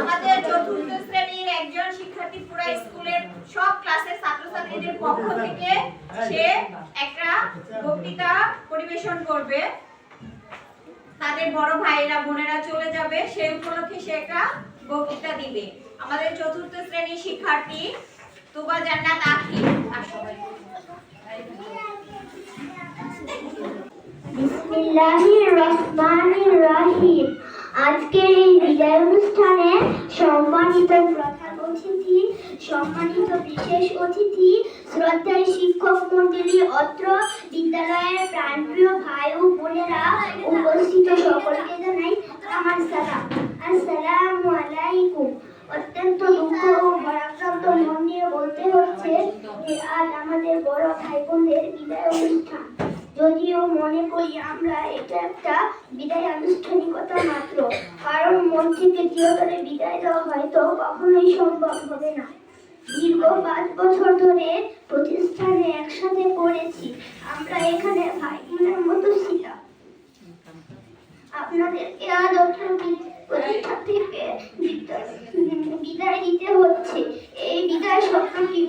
আমাদের চতুর্থ শ্রেণির শিক্ষার্থী পুরা তাদের বড় ভাইয়েরা, বোনেরা চলে যাবে। সেই উপলক্ষে সে একটা বক্তৃতা দিবে। আমাদের চতুর্থ শ্রেণির শিক্ষার্থী তুবা জান্নাত আখি। আসো আজকের এই বিদায় অনুষ্ঠানে সম্মানিত প্রধান অতিথি, সম্মানিত বিশেষ অতিথি শ্রদ্ধার শিক্ষক মন্ডলী, অত্র বিদ্যালয়ের প্রাণপ্রিয় ভাই ও বোনেরা উপস্থিত। সকলকে জানাই আমার সালাম। আসসালামু আলাইকুম। অত্যন্ত দুঃখ ও ভারাক্রান্ত মন নিয়ে বলতে হচ্ছে আজ আমাদের বড় ভাই বোনদের বিদায় অনুষ্ঠান। যদিও মনে করি আমরা এটা একটা বিদায় আনুষ্ঠানিকতা মাত্র। কারণ মন থেকে চিরতরে বিদায় দেওয়া হয়তো কখনোই সম্ভব হবে না। দীর্ঘ পাঁচ বছর ধরে প্রতিষ্ঠানে একসাথে পড়েছি। আমরা এখানে ভাই বোনের মতো ছিলাম। আপনাদেরকে আজ অত্র থেকে বিদায় বিদায় দিতে হচ্ছে। এই বিদায় শব্দটি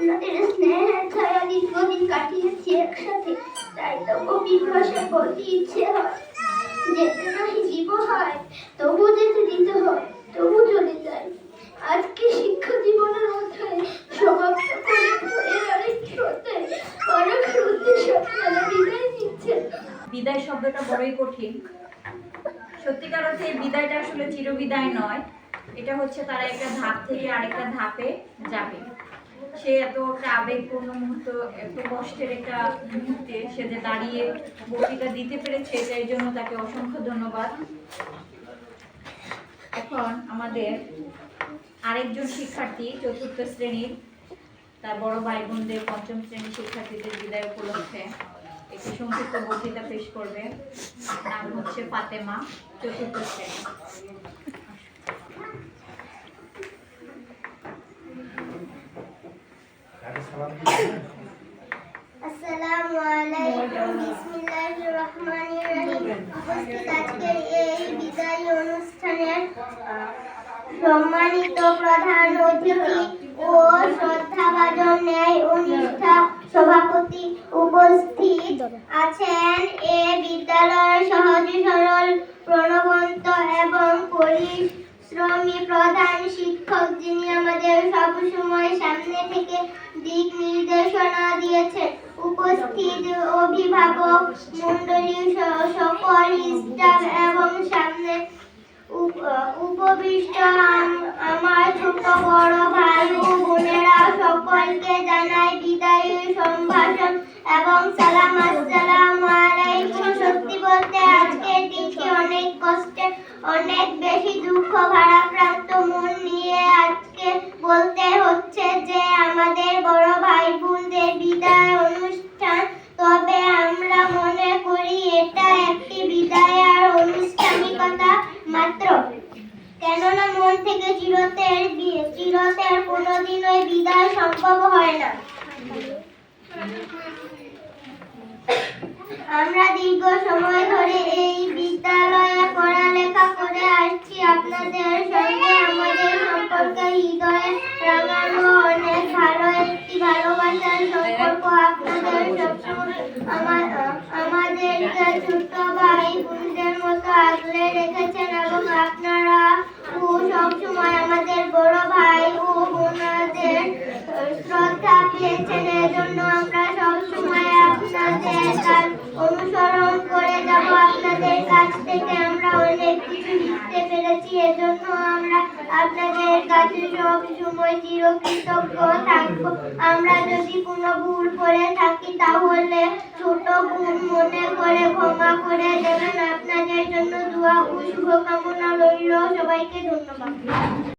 আপনাদের স্নেহের ছায়া দীর্ঘদিন কাটিয়েছি একসাথে তাই তো গভীর ভাষায় বলতে ইচ্ছে হয় যেতে নাহি জীব হয় তবু যেতে দিতে হয় তবু চলে যায় আজকে শিক্ষা জীবনের মধ্যে সমাপ্ত করে আরেকটি অধ্যায় করার উদ্দেশ্যে আপনারা বিদায় নিচ্ছেন বিদায় শব্দটা বড়ই কঠিন। সত্যিকার অর্থে বিদায়টা আসলে চিরবিদায় নয়। এটা হচ্ছে তারা একটা ধাপ থেকে আরেকটা ধাপে যাবে। সে এত একটা আবেগপূর্ণ মুহূর্ত, এত কষ্টের একটা মুহূর্তে সে যে দাঁড়িয়ে বক্তৃতা দিতে পেরেছে এটার জন্য তাকে অসংখ্য ধন্যবাদ। এখন আমাদের আরেকজন শিক্ষার্থী, চতুর্থ শ্রেণির তার বড় ভাই বোনদের পঞ্চম শ্রেণির শিক্ষার্থীদের বিদায় উপলক্ষে একটি সংক্ষিপ্ত বক্তৃতা পেশ করবে। নাম হচ্ছে ফাতেমা, চতুর্থ শ্রেণি। এই বিদায়ী অনুষ্ঠানের সম্মানিত প্রধান অতিথি ও শ্রদ্ধাভাজন ন্যায় ও সভাপতি উপস্থিত আছেন এ বিদ্যালয়ের শিক্ষক যিনি আমাদের সবসময় সামনে থেকে দিক নির্দেশনা দিয়েছেন। উপস্থিত অভিভাবক মন্ডলী সকল স্টাফ এবং সামনে উপ- উপবিষ্ট আমার ছোট বড় ভাই ও বোনেরা সকলকে জানাই বিদায়ী, সম্ভাষণ এবং সালাম, আসসালামু আলাইকুম। সত্যি বলতে অনেক কষ্টে অনেক বেশি দুঃখ ভারাক্রান্ত মন নিয়ে আজকে বলতে হচ্ছে যে আমাদের বড় ভাই বোনদের বিদায় অনুষ্ঠান। তবে আমরা মনে করি এটা একটি বিদায় আর আনুষ্ঠানিকতা মাত্র। কেননা মন থেকে চিরতের চিরতের কোনোদিনই বিদায় সম্ভব হয় না। আমরা দীর্ঘ সময় ধরে এই বিদ্যালয়ে পড়ালেখা করে আসছি। আপনাদের সঙ্গে আমাদের সম্পর্কে হৃদয়ে রাঙানো অনেক ভালো একটি ভালোবাসার সম্পর্ক আপনাদের সবসময় আমার আমাদেরকে ছোট ভাই বোনদের মতো আগলে রেখেছেন এবং আপনারা ও সবসময় আমাদের বড় ভাই ও বোনদের শ্রদ্ধা পেয়েছেন এজন্য আমরা সবসময় আপনাদের কাজ অনুসরণ করে যাব আপনাদের কাছ থেকে আমরা অনেক কিছু শিখতে পেরেছি এজন্য আমরা আপনাদের কাছে সব সময় চিরকৃতজ্ঞ থাকব। আমরা যদি কোনো ভুল করে থাকি, তাহলে ছোট ভুল মনে করে ক্ষমা করে দেবেন। আপনাদের জন্য দোয়া ও শুভকামনা রইল। সবাইকে ধন্যবাদ।